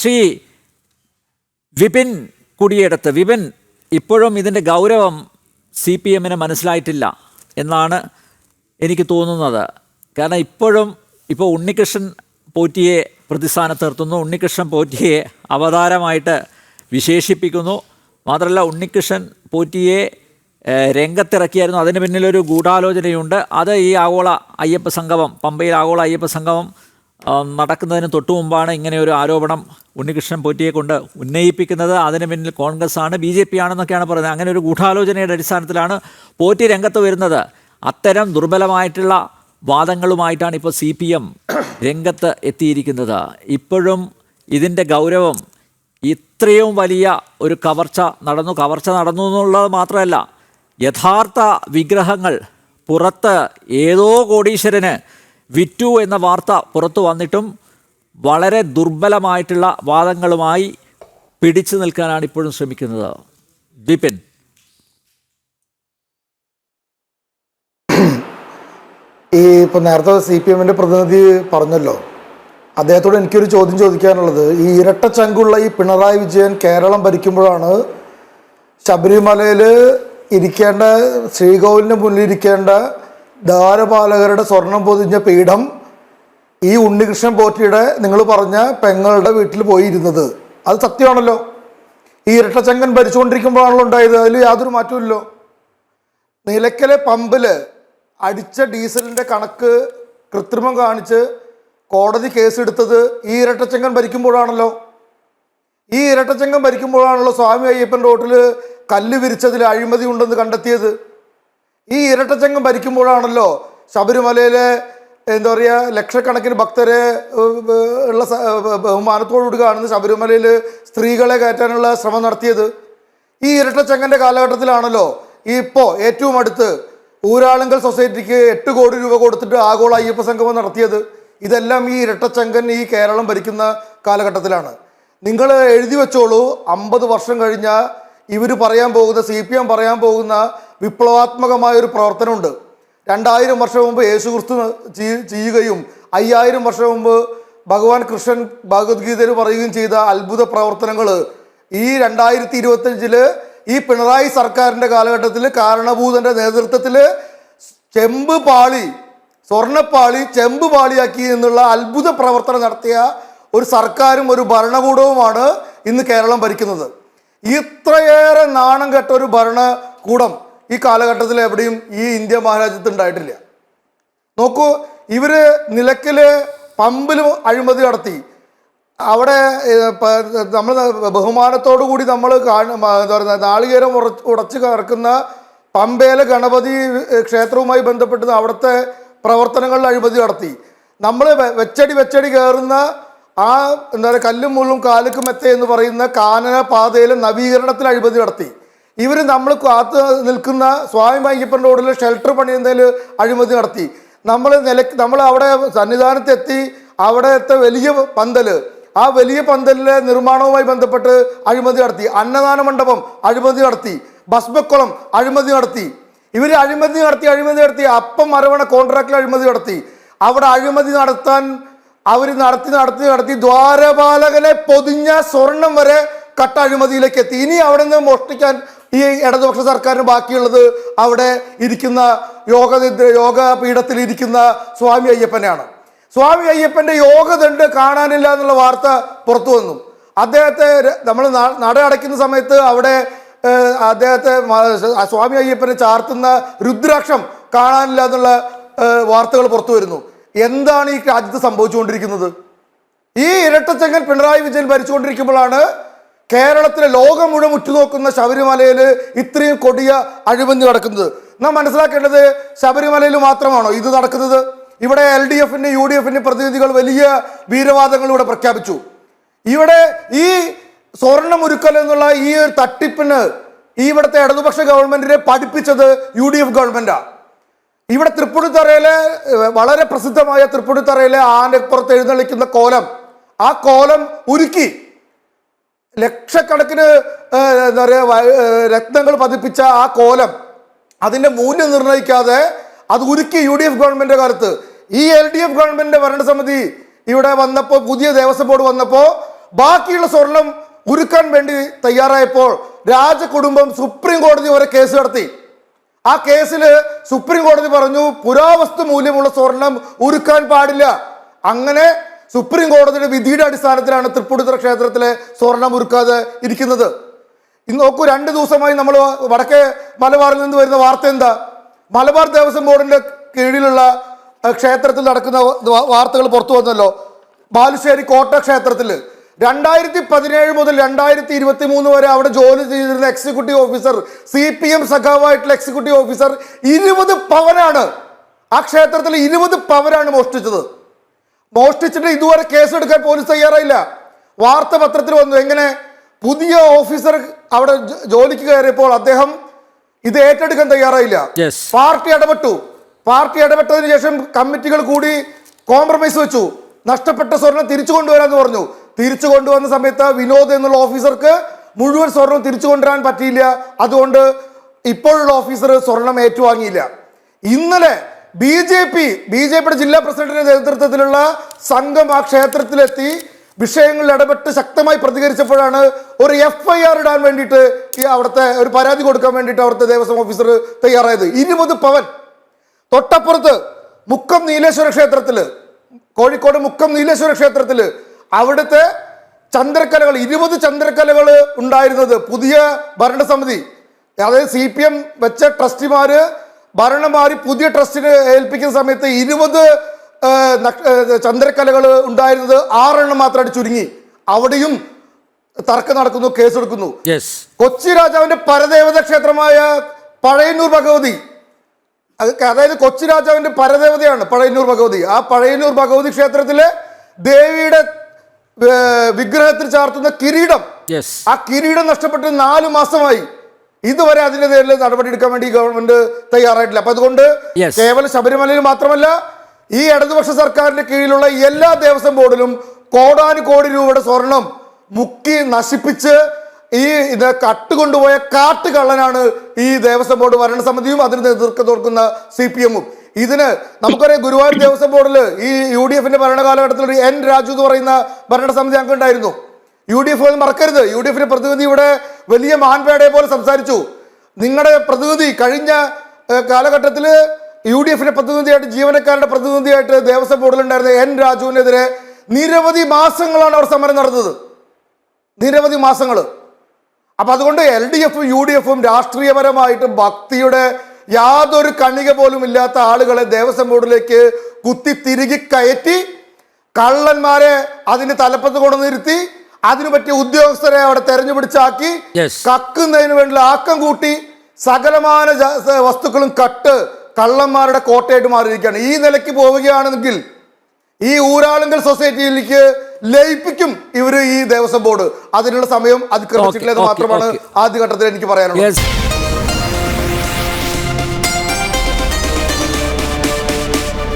ശ്രീ വിപിൻ കുടിയെടുത്ത് വിപിൻ ഇപ്പോഴും ഇതിന്റെ ഗൗരവം സി പി എമ്മിന് മനസ്സിലായിട്ടില്ല എന്നാണ് എനിക്ക് തോന്നുന്നത്. കാരണം ഇപ്പോഴും ഇപ്പോൾ ഉണ്ണികൃഷ്ണൻ പോറ്റിയെ പ്രതിസ്ഥാനത്ത് നിർത്തുന്നു. ഉണ്ണികൃഷ്ണൻ പോറ്റിയെ അവതാരമായിട്ട് വിശേഷിപ്പിക്കുന്നു. മാത്രമല്ല ഉണ്ണികൃഷ്ണൻ പോറ്റിയെ രംഗത്തിറക്കിയായിരുന്നു. അതിന് പിന്നിലൊരു ഗൂഢാലോചനയുണ്ട്. അത് ഈ ആഗോള അയ്യപ്പ സംഗമം പമ്പയിൽ ആഗോള അയ്യപ്പ സംഗമം നടക്കുന്നതിന് തൊട്ടു മുമ്പാണ് ഇങ്ങനെ ഒരു ആരോപണം ഉണ്ണികൃഷ്ണൻ പോറ്റിയെ കൊണ്ട് ഉന്നയിപ്പിക്കുന്നത്. അതിന് പിന്നിൽ കോൺഗ്രസ് ആണ് ബി ജെ പി ആണെന്നൊക്കെയാണ് പറയുന്നത്. അങ്ങനെ ഒരു ഗൂഢാലോചനയുടെ അടിസ്ഥാനത്തിലാണ് പോറ്റി രംഗത്ത് വരുന്നത്. അത്തരം ദുർബലമായിട്ടുള്ള വാദങ്ങളുമായിട്ടാണ് ഇപ്പോൾ സി പി എം രംഗത്ത് എത്തിയിരിക്കുന്നത്. ഇപ്പോഴും ഇതിന്റെ ഗൗരവം ഇത്രയും വലിയ ഒരു കവർച്ച നടന്നു. കവർച്ച നടന്നു എന്നുള്ളത് മാത്രമല്ല യഥാർത്ഥ വിഗ്രഹങ്ങൾ പുറത്ത് ഏതോ കോടീശ്വരന് വിറ്റു എന്ന വാർത്ത പുറത്തു വന്നിട്ടും വളരെ ദുർബലമായിട്ടുള്ള വാദങ്ങളുമായി പിടിച്ചു നിൽക്കാനാണ് ഇപ്പോഴും ശ്രമിക്കുന്നത്. വിപിൻ. ഈ ഇപ്പം നേരത്തെ സി പി എമ്മിന്റെ പ്രതിനിധി പറഞ്ഞല്ലോ. അദ്ദേഹത്തോട് എനിക്കൊരു ചോദ്യം ചോദിക്കാനുള്ളത്. ഈ ഇരട്ട ചങ്കുള്ള ഈ പിണറായി വിജയൻ കേരളം ഭരിക്കുമ്പോഴാണ് ശബരിമലയിൽ ഇരിക്കേണ്ട ശ്രീകോവിലിന് മുന്നിലിരിക്കേണ്ട ദ്വാരപാലകരുടെ സ്വർണം പൊതിഞ്ഞ പീഠം ഈ ഉണ്ണികൃഷ്ണൻ പോറ്റിയുടെ നിങ്ങൾ പറഞ്ഞ പെങ്ങളുടെ വീട്ടിൽ പോയി ഇരുന്നത് അത് സത്യമാണല്ലോ. ഈ ഇരട്ടച്ചങ്കൻ ഭരിച്ചുകൊണ്ടിരിക്കുമ്പോഴാണല്ലോ ഉണ്ടായത്. അതിൽ യാതൊരു മാറ്റമില്ലല്ലോ നിലയ്ക്കലെ പമ്പിൽ അടിച്ച ഡീസലിന്റെ കണക്ക് കൃത്രിമം കാണിച്ച് കോടതി കേസെടുത്തത് ഈ ഇരട്ടച്ചങ്കൻ ഭരിക്കുമ്പോഴാണല്ലോ. ഈ ഇരട്ടച്ചങ്കൻ ഭരിക്കുമ്പോഴാണല്ലോ സ്വാമി അയ്യപ്പൻ റോട്ടിൽ കല്ല് വിരിച്ചതിൽ അഴിമതി ഉണ്ടെന്ന് കണ്ടെത്തിയത്. ഈ ഇരട്ടച്ചങ്ങം ഭരിക്കുമ്പോഴാണല്ലോ ശബരിമലയിലെ എന്താ പറയുക ലക്ഷക്കണക്കിന് ഭക്തരെ ഉള്ള ബഹുമാനത്തോടുകൂടി കാണുന്ന ശബരിമലയിൽ സ്ത്രീകളെ കയറ്റാനുള്ള ശ്രമം നടത്തിയത്. ഈ ഇരട്ടച്ചങ്ങന്റെ കാലഘട്ടത്തിലാണല്ലോ ഈ ഇപ്പോൾ ഏറ്റവും അടുത്ത് ഊരാളുങ്കൽ സൊസൈറ്റിക്ക് എട്ട് കോടി രൂപ കൊടുത്തിട്ട് ആഗോള അയ്യപ്പ സംഗമം നടത്തിയത്. ഇതെല്ലാം ഈ ഇരട്ടച്ചങ്കൻ ഈ കേരളം ഭരിക്കുന്ന കാലഘട്ടത്തിലാണ്. നിങ്ങൾ എഴുതി വെച്ചോളൂ അമ്പത് വർഷം കഴിഞ്ഞാൽ ഇവർ പറയാൻ പോകുന്ന സി പറയാൻ പോകുന്ന വിപ്ലവാത്മകമായ ഒരു പ്രവർത്തനമുണ്ട്. രണ്ടായിരം വർഷം മുമ്പ് യേശു ക്രിസ്തു ചെയ്യുകയും അയ്യായിരം വർഷം മുമ്പ് ഭഗവാൻ കൃഷ്ണൻ ഭഗവത്ഗീതയിൽ പറയുകയും ചെയ്ത അത്ഭുത പ്രവർത്തനങ്ങൾ ഈ രണ്ടായിരത്തി ഇരുപത്തഞ്ചിൽ ഈ പിണറായി സർക്കാരിന്റെ കാലഘട്ടത്തിൽ കാരണഭൂതന്റെ നേതൃത്വത്തിൽ ചെമ്പ് പാളി സ്വർണപ്പാളി ചെമ്പ് പാളിയാക്കി എന്നുള്ള അത്ഭുത പ്രവർത്തനം നടത്തിയ ഒരു സർക്കാരും ഒരു ഭരണകൂടവുമാണ് ഇന്ന് കേരളം ഭരിക്കുന്നത്. ഇത്രയേറെ നാണം കെട്ട ഒരു ഭരണകൂടം ഈ കാലഘട്ടത്തിൽ എവിടെയും ഈ ഇന്ത്യ മഹാരാജ്യത്ത് ഉണ്ടായിട്ടില്ല. നോക്കൂ ഇവർ നിലയ്ക്കൽ പമ്പിൽ അഴിമതി നടത്തി. അവിടെ നമ്മൾ ബഹുമാനത്തോടു കൂടി നമ്മൾ എന്താ പറയുക നാളികേരം ഉറച്ച് ഉടച്ച് കറക്കുന്ന പമ്പയിലെ ഗണപതി ക്ഷേത്രവുമായി ബന്ധപ്പെട്ട് അവിടുത്തെ പ്രവർത്തനങ്ങളിൽ അഴിമതി നടത്തി. നമ്മൾ വെച്ചടി വെച്ചടി കയറുന്ന ആ എന്താ പറയുക കല്ലും മുള്ളും കാലുക്കും മെത്ത എന്ന് പറയുന്ന കാനന പാതയിലെ നവീകരണത്തിൽ അഴിമതി നടത്തി. ഇവർ നമ്മൾ കാത്ത് നിൽക്കുന്ന സ്വാമി അയ്യപ്പൻ റോഡിൽ ഷെൽട്ടർ പണിയുന്നതിൽ അഴിമതി നടത്തി. നമ്മൾ നില നമ്മൾ അവിടെ സന്നിധാനത്തെത്തി അവിടത്തെ വലിയ പന്തൽ ആ വലിയ പന്തലിലെ നിർമ്മാണവുമായി ബന്ധപ്പെട്ട് അഴിമതി നടത്തി. അന്നദാന മണ്ഡപം അഴിമതി നടത്തി. ഭസ്മക്കുളം അഴിമതി നടത്തി. ഇവർ അഴിമതി നടത്തി അഴിമതി നടത്തി. അപ്പം മരവണ കോൺട്രാക്റ്റിൽ അഴിമതി നടത്തി. അവിടെ അഴിമതി നടത്താൻ അവർ നടത്തി നടത്തി നടത്തി ദ്വാരപാലകനെ പൊതിഞ്ഞ സ്വർണം വരെ കട്ട അഴിമതിയിലേക്ക് എത്തി. ഇനി അവിടെ നിന്ന് മോഷ്ടിക്കാൻ ഈ ഇടതുപക്ഷ സർക്കാരിന് ബാക്കിയുള്ളത് അവിടെ ഇരിക്കുന്ന യോഗ യോഗ പീഠത്തിൽ ഇരിക്കുന്ന സ്വാമി അയ്യപ്പനെയാണ്. സ്വാമി അയ്യപ്പന്റെ യോഗ ദണ്ട് കാണാനില്ല എന്നുള്ള വാർത്ത പുറത്തു വന്നു. അദ്ദേഹത്തെ നമ്മൾ നട അടയ്ക്കുന്ന സമയത്ത് അവിടെ അദ്ദേഹത്തെ സ്വാമി അയ്യപ്പനെ ചാർത്തുന്ന രുദ്രാക്ഷം കാണാനില്ല എന്നുള്ള വാർത്തകൾ പുറത്തു വരുന്നു. എന്താണ് ഈ രാജ്യത്ത് സംഭവിച്ചുകൊണ്ടിരിക്കുന്നത്? ഈ ഇരട്ടച്ചങ്ങൻ പിണറായി വിജയൻ ഭരിച്ചുകൊണ്ടിരിക്കുമ്പോഴാണ് കേരളത്തിലെ ലോകം മുഴുവൻ ഉറ്റുനോക്കുന്ന ശബരിമലയിൽ ഇത്രയും കൊടിയ അഴിമതി നടക്കുന്നത്. നാം മനസ്സിലാക്കേണ്ടത് ശബരിമലയിൽ മാത്രമാണോ ഇത് നടക്കുന്നത്? ഇവിടെ എൽ ഡി എഫിന്റെ യു ഡി എഫിന്റെ പ്രതിനിധികൾ വലിയ വീരവാദങ്ങൾ ഇവിടെ പ്രഖ്യാപിച്ചു. ഇവിടെ ഈ സ്വർണമുരുക്കൽ എന്നുള്ള ഈ ഒരു തട്ടിപ്പിന് ഈ ഇവിടുത്തെ ഇടതുപക്ഷ ഗവൺമെന്റിനെ പഠിപ്പിച്ചത് യു ഡി എഫ് ഗവൺമെന്റാണ് ഇവിടെ തൃപ്പൂണിത്തറയിലെ വളരെ പ്രസിദ്ധമായ തൃപ്പൂണിത്തറയിലെ ആനപ്പുറത്ത് എഴുന്നള്ളിക്കുന്ന കോലം ആ കോലം ഉരുക്കി. ലക്ഷക്കണക്കിന് എന്താ പറയുക രത്നങ്ങൾ പതിപ്പിച്ച ആ കോലം അതിന്റെ മൂല്യം നിർണയിക്കാതെ അത് ഉരുക്കി യു ഡി എഫ് ഗവൺമെന്റ് കാലത്ത്. ഈ എൽ ഡി എഫ് ഗവൺമെന്റിന്റെ ഭരണസമിതി ഇവിടെ വന്നപ്പോൾ പുതിയ ദേവസ്വം ബോർഡ് വന്നപ്പോൾ ബാക്കിയുള്ള സ്വർണം ഉരുക്കാൻ വേണ്ടി തയ്യാറായപ്പോൾ രാജകുടുംബം സുപ്രീം കോടതി വരെ കേസ് നടത്തി. ആ കേസിൽ സുപ്രീം കോടതി പറഞ്ഞു പുരാവസ്തു മൂല്യമുള്ള സ്വർണം ഉരുക്കാൻ പാടില്ല. അങ്ങനെ സുപ്രീം കോടതിയുടെ വിധിയുടെ അടിസ്ഥാനത്തിലാണ് തൃപ്പൂണിത്തുറ ക്ഷേത്രത്തിലെ സ്വർണം ഉരുക്കാതെ ഇരിക്കുന്നത്. ഇന്ന് നോക്കൂ രണ്ട് ദിവസമായി നമ്മൾ വടക്കേ മലബാറിൽ നിന്ന് വരുന്ന വാർത്ത എന്താ? മലബാർ ദേവസ്വം ബോർഡിന്റെ കീഴിലുള്ള ക്ഷേത്രത്തിൽ നടക്കുന്ന വാർത്തകൾ പുറത്തു വന്നല്ലോ. ബാലുശ്ശേരി കോട്ട ക്ഷേത്രത്തിൽ രണ്ടായിരത്തി പതിനേഴ് മുതൽ രണ്ടായിരത്തി ഇരുപത്തി മൂന്ന് വരെ അവിടെ ജോലി ചെയ്തിരുന്ന executive officer C P M സഖാവായിട്ടുള്ള executive officer ഇരുപത് പവനാണ്. ആ ക്ഷേത്രത്തിൽ ഇരുപത് പവനാണ് മോഷ്ടിച്ചത്. മോഷ്ടിച്ചിട്ട് ഇതുവരെ കേസെടുക്കാൻ പോലീസ് തയ്യാറായില്ല. വാർത്തപത്രത്തിൽ വന്നു. എങ്ങനെ? പുതിയ ഓഫീസർ അവിടെ ജോലിക്ക് കയറിയപ്പോൾ അദ്ദേഹം ഇത് ഏറ്റെടുക്കാൻ തയ്യാറായില്ല. പാർട്ടി ഇടപെട്ടു. പാർട്ടി ഇടപെട്ടതിന് ശേഷം കമ്മിറ്റികൾ കൂടി കോംപ്രമൈസ് വെച്ചു. നഷ്ടപ്പെട്ട സ്വർണം തിരിച്ചു കൊണ്ടുവരാന്ന് പറഞ്ഞു. തിരിച്ചു കൊണ്ടുവന്ന സമയത്ത് വിനോദ് എന്നുള്ള ഓഫീസർക്ക് മുഴുവൻ സ്വർണം തിരിച്ചു കൊണ്ടുവരാൻ പറ്റിയില്ല. അതുകൊണ്ട് ഇപ്പോഴുള്ള ഓഫീസർ സ്വർണം ഏറ്റുവാങ്ങിയില്ല. ഇന്നലെ B J P B J പിയുടെ ജില്ലാ പ്രസിഡന്റിന്റെ നേതൃത്വത്തിലുള്ള സംഘം ആ ക്ഷേത്രത്തിലെത്തി വിഷയങ്ങളിൽ ഇടപെട്ട് ശക്തമായി പ്രതികരിച്ചപ്പോഴാണ് ഒരു എഫ് ഐ ആർ ഇടാൻ വേണ്ടിയിട്ട് ഈ അവിടുത്തെ ഒരു പരാതി കൊടുക്കാൻ വേണ്ടിയിട്ട് അവിടുത്തെ ദേവസ്വം ഓഫീസർ തയ്യാറായത്. ഇരുപത് പവൻ. തൊട്ടപ്പുറത്ത് മുക്കം നീലേശ്വര ക്ഷേത്രത്തിൽ കോഴിക്കോട് മുക്കം നീലേശ്വര ക്ഷേത്രത്തിൽ അവിടുത്തെ ചന്ദ്രക്കലകൾ ഇരുപത് ചന്ദ്രക്കലകൾ ഉണ്ടായിരുന്നത് പുതിയ ഭരണസമിതി. അതായത് സി പി എം വെച്ച ട്രസ്റ്റിമാര് ഭരണം മാറി പുതിയ ട്രസ്റ്റിന് ഏൽപ്പിക്കുന്ന സമയത്ത് ഇരുപത് ചന്ദ്രക്കലകൾ ഉണ്ടായിരുന്നത് ആറെണ്ണം മാത്രമായിട്ട് ചുരുങ്ങി. അവിടെയും തർക്കം നടക്കുന്നു കേസെടുക്കുന്നു. കൊച്ചി രാജാവിന്റെ പരദേവത ക്ഷേത്രമായ പഴയന്നൂർ ഭഗവതി. അതായത് കൊച്ചി രാജാവിന്റെ പരദേവതയാണ് പഴയന്നൂർ ഭഗവതി. ആ പഴയന്നൂർ ഭഗവതി ക്ഷേത്രത്തിലെ ദേവിയുടെ വിഗ്രഹത്തിൽ ചാർത്തുന്ന കിരീടം. ആ കിരീടം നഷ്ടപ്പെട്ട് നാലു മാസമായി. ഇതുവരെ അതിന്റെ പേരിൽ നടപടി എടുക്കാൻ വേണ്ടി ഗവൺമെന്റ് തയ്യാറായിട്ടില്ല. അപ്പൊ അതുകൊണ്ട് കേവലം ശബരിമലയിൽ മാത്രമല്ല ഈ ഇടതുപക്ഷ സർക്കാരിന്റെ കീഴിലുള്ള എല്ലാ ദേവസ്വം ബോർഡിലും കോടാനുകോടി രൂപയുടെ സ്വർണം മുക്കി നശിപ്പിച്ച് ഈ ഇത് കട്ടുകൊണ്ടുപോയ കാട്ട് കള്ളനാണ് ഈ ദേവസ്വം ബോർഡ് ഭരണസമിതിയും അതിന് നേതൃത്വം കൊടുക്കുന്ന സി പി എമ്മും. ഇതിന് നമുക്കറിയാം ഗുരുവായൂർ ദേവസ്വം ബോർഡിൽ ഈ യു ഡി എഫിന്റെ ഭരണകാലഘട്ടത്തിൽ ഒരു എൻ രാജു എന്ന് പറയുന്ന ഭരണസമിതി അംഗം ഉണ്ടായിരുന്നു. യു ഡി എഫ് മറക്കരുത്. യു ഡി എഫിന്റെ പ്രതിനിധി ഇവിടെ വലിയ മാൻപേടയെ പോലെ സംസാരിച്ചു. നിങ്ങളുടെ പ്രതിനിധി കഴിഞ്ഞ കാലഘട്ടത്തിൽ യു ഡി എഫിന്റെ പ്രതിനിധിയായിട്ട് ജീവനക്കാരുടെ പ്രതിനിധിയായിട്ട് ദേവസ്വം ബോർഡിലുണ്ടായിരുന്ന എൻ രാജുവിനെതിരെ നിരവധി മാസങ്ങളാണ് അവർ സമരം നടന്നത്. നിരവധി മാസങ്ങൾ അപ്പൊ അതുകൊണ്ട് എൽ ഡി എഫും യു ഡി എഫും രാഷ്ട്രീയപരമായിട്ട് ഭക്തിയുടെ യാതൊരു കണിക പോലും ഇല്ലാത്ത ആളുകളെ ദേവസ്വം ബോർഡിലേക്ക് കുത്തി തിരികെ കയറ്റി കള്ളന്മാരെ അതിന് തലപ്പത്ത് കൊണ്ടുനിരുത്തി അതിനു പറ്റിയ ഉദ്യോഗസ്ഥരെ അവിടെ തെരഞ്ഞു പിടിച്ചാക്കി കക്കുന്നതിന് വേണ്ടി ആക്കം കൂട്ടി സകലമാന വസ്തുക്കളും കട്ട് കള്ളന്മാരുടെ കോട്ടയായിട്ട് മാറിയിരിക്കുകയാണ്. ഈ നിലയ്ക്ക് പോവുകയാണെങ്കിൽ ഈ ഊരാളുങ്കൽ സൊസൈറ്റിയിലേക്ക് ലയിപ്പിക്കും ഇവർ ഈ ദേവസ്വം ബോർഡ്. അതിനുള്ള സമയം അതിക്രമിച്ചിട്ടില്ലെന്ന് മാത്രമാണ്. ആദ്യഘട്ടത്തിൽ എനിക്ക് പറയാനുള്ളത്.